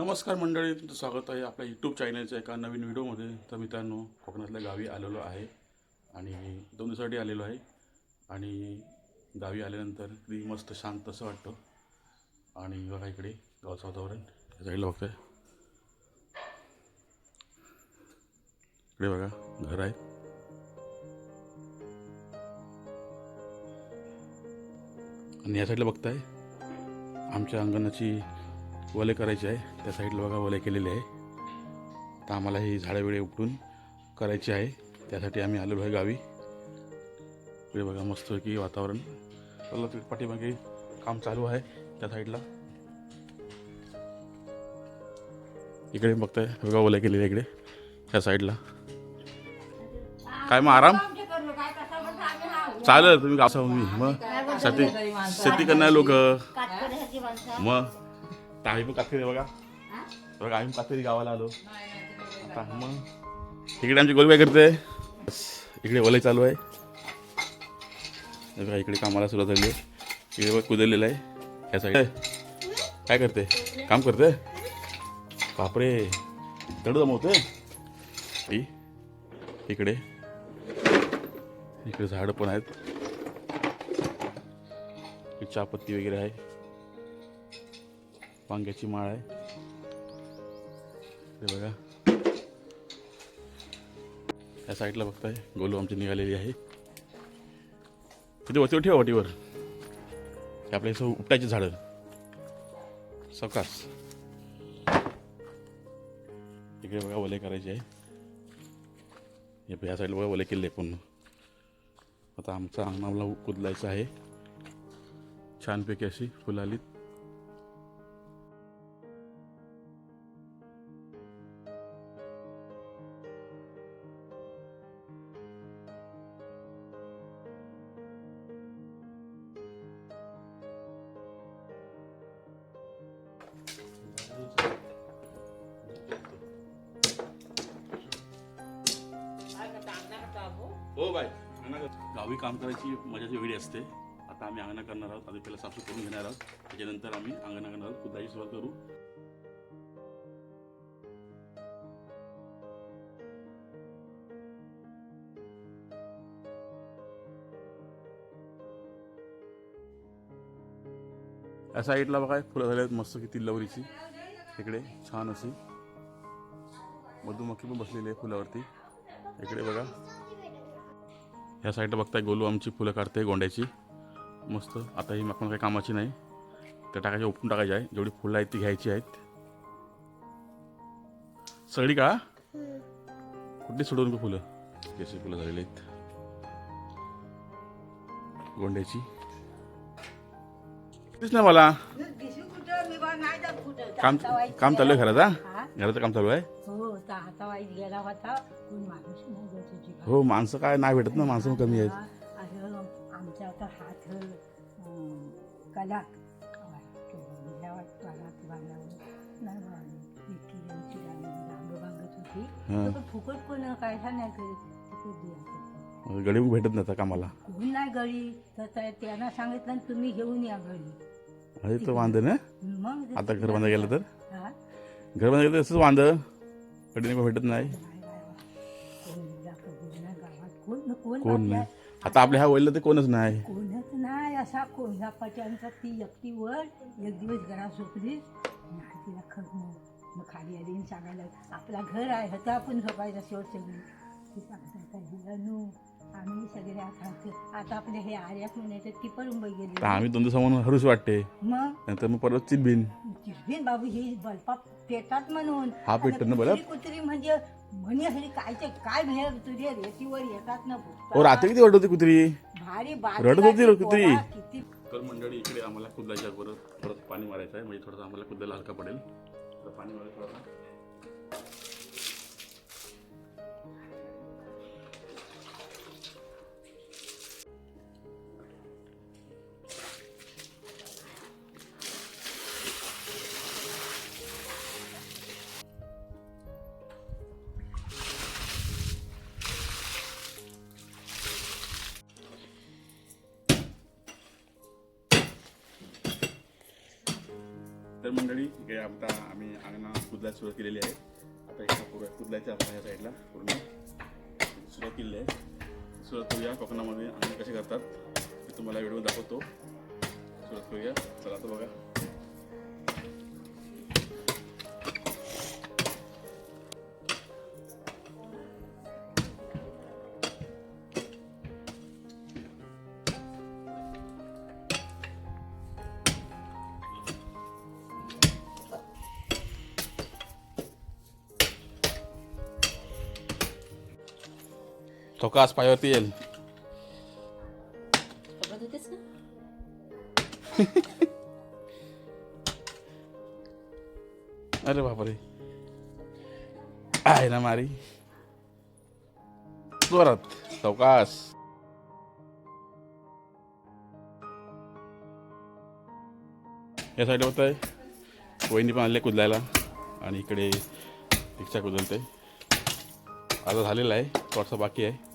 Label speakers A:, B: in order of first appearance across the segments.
A: नमस्कार मंडळी तुमचं स्वागत आहे आपल्या यूट्यूब चॅनलच्या एका नवीन व्हिडिओमध्ये. तर मित्रांनो कोकणातल्या गावी आलेलो आहे आणि दोन दिवसासाठी आलेलो आहे. आणि गावी आल्यानंतर ती मस्त शांत असं वाटतं. आणि बघा इकडे गावचं वातावरण. या साईडला बघताय. इकडे बघा घर आहे. आणि या साईडला बघताय आमच्या अंगणाची वले करायचे आहे. त्या साईडला बघा वले केलेले आहे. तर आम्हाला ही झाडं वेळे उपटून करायची आहे. त्यासाठी आम्ही आलेलो आहे गावी. इकडे बघा मस्त की वातावरण. चला तिकडे पाठीमागे काम चालू आहे त्या साईडला. इकडे बघताय बघा ओल्या केलेल्या इकडे त्या साईडला. काय मग आराम? चालेल तुम्ही गाव मी मग शेती शेती करणारे लोक. मग तर आम्ही पण कातकरी बघा बघा आम्ही कातकरी गावाला आलो. आता मग इकडे आमची गोलबाई करते. इकडे वलय चालू आहे. बघा इकडे कामाला सुरुवात झाली आहे. इकडे बघ कुदरलेलं आहे. या साईड काय करते? काम करते? बापरे तड जमवते इकडे. इकडे झाडं पण आहेत. चहापत्ती वगैरे आहे. वांग्याची माळ आहे. हे बघा. या साईडला बघताय गोलू आमची निघालेली आहे. तिथे वतीवर ठेवा वटीवर. हे आपल्या इथं उपटायची झाडं. सकास. इकडे बघा वले करायचे आहे. ह्या साईडला बघा वले केले पूर्ण. आता आमचा अंगणाला कुदलायचं आहे. छानपैकी अशी फुलं गावी काम करायची मजाची वेगळी असते. आता आम्ही अंगणा करणार आहोत. आधी पहिला साफसूफ करून घेणार आहोत. त्याच्यानंतर आम्ही अंगणा करणार आहोत. कुदाची सुरुवात करू. या साईडला बघा फुलं झाली आहेत. मस्त किती लवरीची इकडे छान अशी मधुमक्खी पण बसलेली आहे फुलावरती. इकडे बघा. ह्या साईडला बघताय गोलू आमची फुलं काढते गोंड्याची. मस्त. आता ही आपण काही कामाची नाही. त्या टाकायची उपटून टाकायची आहे. जेवढी फुलं आहेत ती घ्यायची आहेत. सगळी का? कुठली सोडून नको फुलं? कशी फुलं झालेली आहेत. गोंड्याची. दिस ना मला. काम काम चालू आहे घराचा घराचं काम चालू आहे?
B: हो माणूस
A: काय नाही भेटत ना माणसं कमी आहेत.
B: अगं आमचा आता हात अं, कला फुकट कोण काय नाही करीत फुकट द्यायचं.
A: गडी भेटत नाही कामाला.
B: कोण नाही गळी? तर त्या- त्यांना सांगितलं तुम्ही घेऊन या गळी.
A: अरे तर वांद ना?
B: मग ते-
A: आता घर बांधा गेलं तर?
B: हा?
A: घर बांधा गेलं तर असंच वांद. गडी भेटत नाही.
B: कोण कोण कोण आपल्या-
A: नाही. आता आपल्या ह्या वळलं तर कोणच नाही.
B: कोणच नाही. असा कोल्हापाच्यांचा ती एकटी वर एक दिवस घरात झोपली. तिला खर मग खाली आली आणि सांगायला आपला घर आहे ह्याचा आपण झोपायचा शेवट सगळी ती आम्ही सगळे आता आता आपले हे आर्यात म्हणून येतात ती पळून बाई
A: तर
B: गेली
A: आम्ही दोन दिवसा म्हणून हरूच वाटते.
B: मग?
A: नंतर मग परत चिरबिन
B: चिरबीन बाबू ही बल्पा पेटात म्हणून.
A: हा पेटतो ना बल्ब?
B: कुत्री म्हणजे म्हणे हरी कायचे काय भेळ तुझे रेतीवर येतात ना
A: हो रात्री किती वाटत होती कुत्री?
B: भारी
A: रडत होती रे कुत्री.
B: किती
A: तर मंडळी इकडे आम्हाला कुदलाच्या अगोदर थोडं पाणी मारायचं आहे. म्हणजे थोडंसं आम्हाला कुदायला हलका पडेल. तर पाणी मारायचं थोडं तर मंडळी इकडे आता आम्ही अंगणा कुदलायला सुरुवात केलेली आहे. आता एका पूर्ण कुदलायचं आपण ह्या साईडला पूर्ण सुरुवात केलेली आहे. सुरुवात करूया कोकणामध्ये अंगण कसे करतात ते तुम्हाला व्हिडिओ दाखवतो. सुरुवात करूया. चला आता बघा. आज पायावरती येईल अरे बापरे आहे ना मारी जोरात चौकास या साईड होत आहे वहिनी पण आले कुदलायला आणि इकडे रिक्षा कुदलते आता झालेला आहे थोडासा बाकी आहे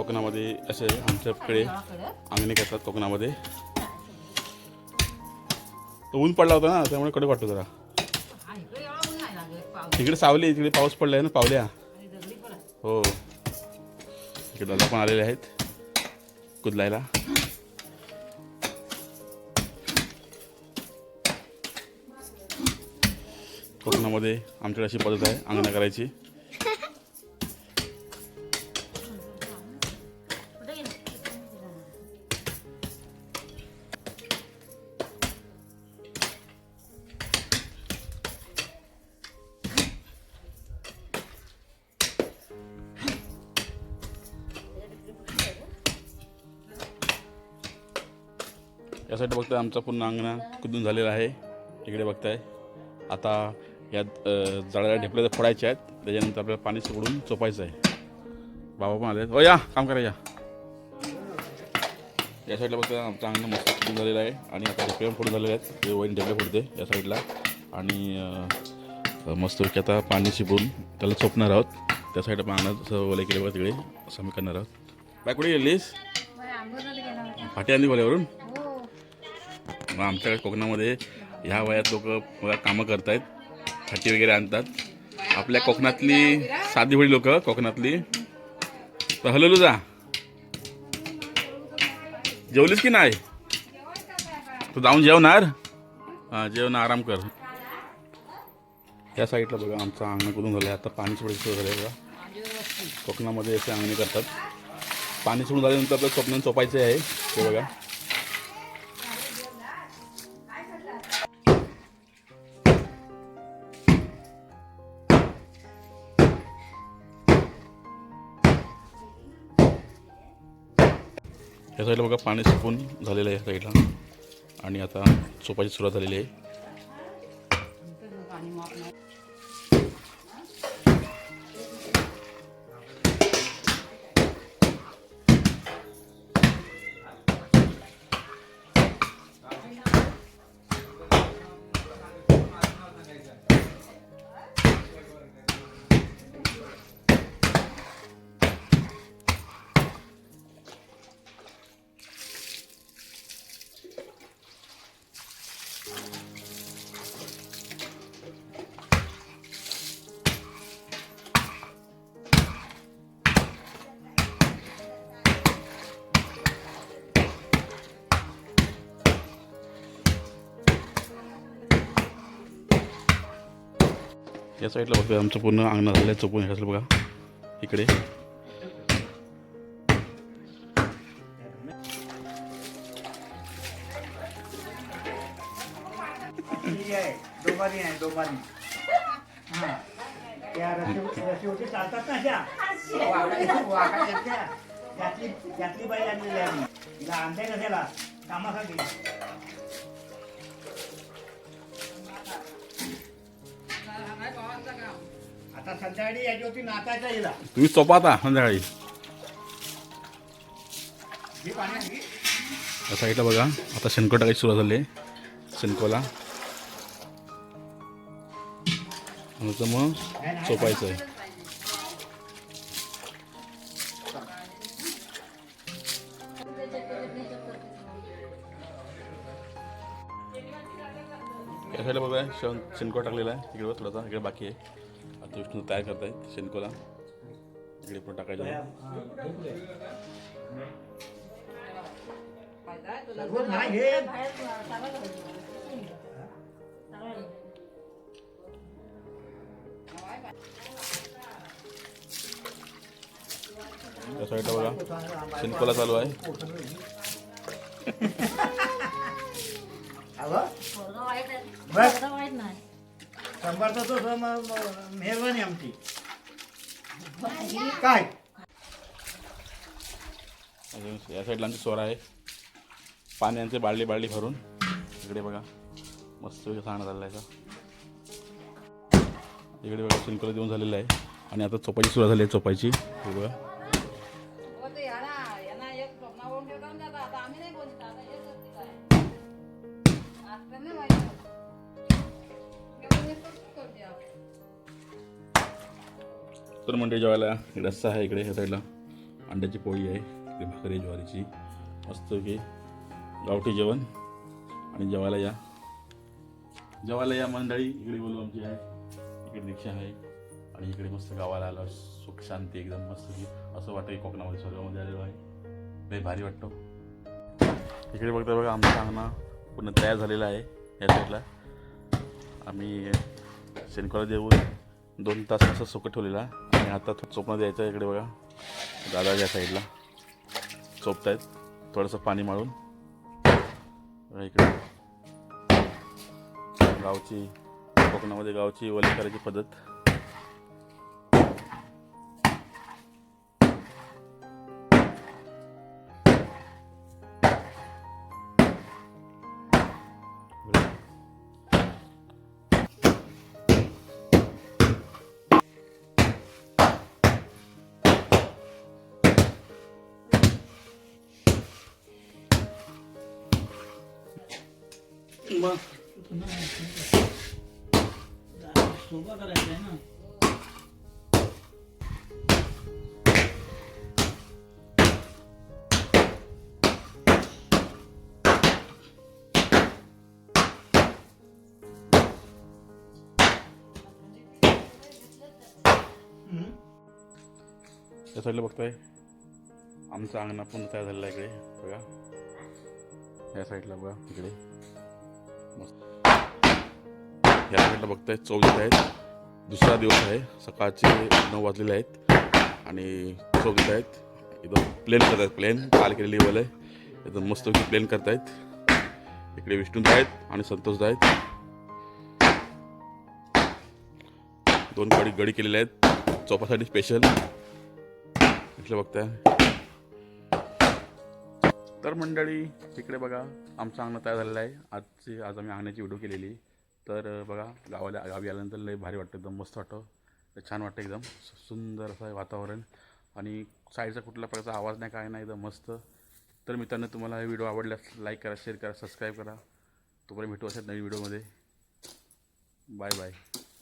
A: कोकणामध्ये असे आमच्याकडे अंगणे करतात कोकणामध्ये. तो ऊन पडला होता ना त्यामुळे कडक वाटतो जरा. तिकडे सावली तिकडे पाऊस पडला आहे ना पावल्या. हो. इकडे दादा पण आलेले आहेत कुदलायला. कोकणामध्ये आमच्याकडे अशी पद्धत आहे अंगणा करायची. या साईड बघताय आमचा पूर्ण अंगणा कुदून झालेला आहे. इकडे बघताय. आता यात अ, जाळ्या ढेपल्या तर फोडायच्या आहेत. त्याच्यानंतर आपल्याला पाणी सुकडून चोपायचं आहे. बाबा पण आले हो या काम करा या. या साईडला बघताय आमचा अंगणा मस्त कुदून झालेला आहे. आणि आता ढेपले पण फोडून झालेले आहेत. ते वहीन ढेपले फोडते या साईडला. आणि अ, मस्तपैकी आता पाणी शिपवून त्याला चोपणार आहोत. त्या साईडला पाण्यात असं ओले केले बघा तिकडे. असं आम्ही करणार आहोत. बाय कुठे गेलीस? फाटी आणली गोल्यावरून मग आमच्याकडे कोकणामध्ये ह्या वयात लोक कामं करतायत फाटी वगैरे आणतात. आपल्या कोकणातली साधी होळी लोक कोकणातली. तर हलवलो जा जेवलीस की नाही? तू जाऊन जेवणार? हां जेवण आराम कर. या साईडला बघा आमचं अंगण करून झालं आहे आता पाणी सोडून सुरू झालं आहे बघा. कोकणामध्ये असे अंगणे करतात. पाणी सोडून झाल्यानंतर आपलं स्वप्न चोपायचे आहे ते बघा. या साईडला बघा पाणी सुकून झालेलं आहे या साईडला. आणि आता चोपायची सुरुवात झालेली आहे. या साईडला बघा आमचं पूर्ण अंगणा झालं आहे चुकून ह्या बघा. इकडे.
C: आहे आहे चालतात त्यातली बाई आणलेली आहे आम्ही कामासाठी आता संध्याकाळी याच्यावरती नाचायचा हिला.
A: तुम्ही चोपा आता संध्याकाळी.
C: ही.
A: या साईडला बघा आता शंकर टाकायची सुरुवात झाली. आहे नंतर मग चोपायचं आहे. या साईडला बघा शेण शेणकोळा टाकलेला आहे. तिकडे बघ थोडासा इकडे बाकी आहे. आता विष्णू तयार करतायत शेणकोला इकडे पण टाकायचं
C: नाही हे
A: त्या साईडला बघा शेणकोला चालू आहे.
C: अगं, बस. शंभरचा तो सम- मेहरबानी आमची. काय?
A: अजून या साईडला आमची सोरा आहे. पाण्याचे बाळली बाळली भरून. इकडे बघा. मस्त सांगण्यात आलेला आहे का? इकडे बघा शेणकोला देऊन झालेलं आहे. आणि आता चोपायची सुरुवात झाली आहे चोपायची. बघा. तर मंडळी जेवायला रस्सा आहे इकडे ह्या साईडला. अंड्याची पोळी आहे इकडे भाकरी आहे ज्वारीची. मस्त की गावठी जेवण. आणि जेवायला या. जेवायला या मंडळी. इकडे बोलू आमची आहे. इकडे रिक्षा आहे. आणि इकडे मस्त गावाला आलं. सुख शांती एकदम मस्त की असं वाटतं की कोकणामध्ये स्वर्गामध्ये आलेलो आहे. लय भारी वाटतो. इकडे बघता बघा आमचा अंगणा पूर्ण तयार झालेला आहे या साईडला. आम्ही शेणकोला देऊन दोन तास असं सुकं ठेवलेला. आणि आता चोपणं द्यायचं आहे इकडे बघा. दादा या साईडला. चोपतायत. थोडंसं पाणी माळून. इकडे. गावची कोकणामध्ये गावची वली करायची पद्धत.
C: सोपा करायचं आहे ना हम्म.
A: या साईडला बघताय. आमचं अंगणा पूर्ण तयार झालेलं आहे इकडे बघा. या साईडला बघा इकडे. मस्त या साईडला बघताय चौदा आहेत. दुसरा दिवस आहे सकाळचे नऊ वाजलेले आहेत. आणि चौदा आहेत. एकदम प्लेन करत आहेत प्लेन काल केलेली लेवल आहे. एकदम मस्त प्लेन करतायत. इकडे विष्णू आहेत आणि संतोष आहेत. दोन गडी गडी केलेले आहेत. चौपासाठी स्पेशल इथलं बघताय. तर मंडळी इकडे बघा आमचं अंगण तयार झालेलं आहे. आजची आज आम्ही अंगण्याची व्हिडिओ केलेली. तर बघा गावाला गावी आल्यानंतर लय भारी वाटतं एकदम मस्त वाटतं. छान वाटतं एकदम. सुंदर असं आहे वातावरण. आणि साईडचा कुठल्या प्रकारचा आवाज नाही काय नाही एकदम मस्त. तर मित्रांनो तुम्हाला हा व्हिडिओ आवडल्यास लाईक करा शेअर करा सबस्क्राईब करा. तोपर्यंत भेटू असेल नवीन व्हिडिओमध्ये. Bye bye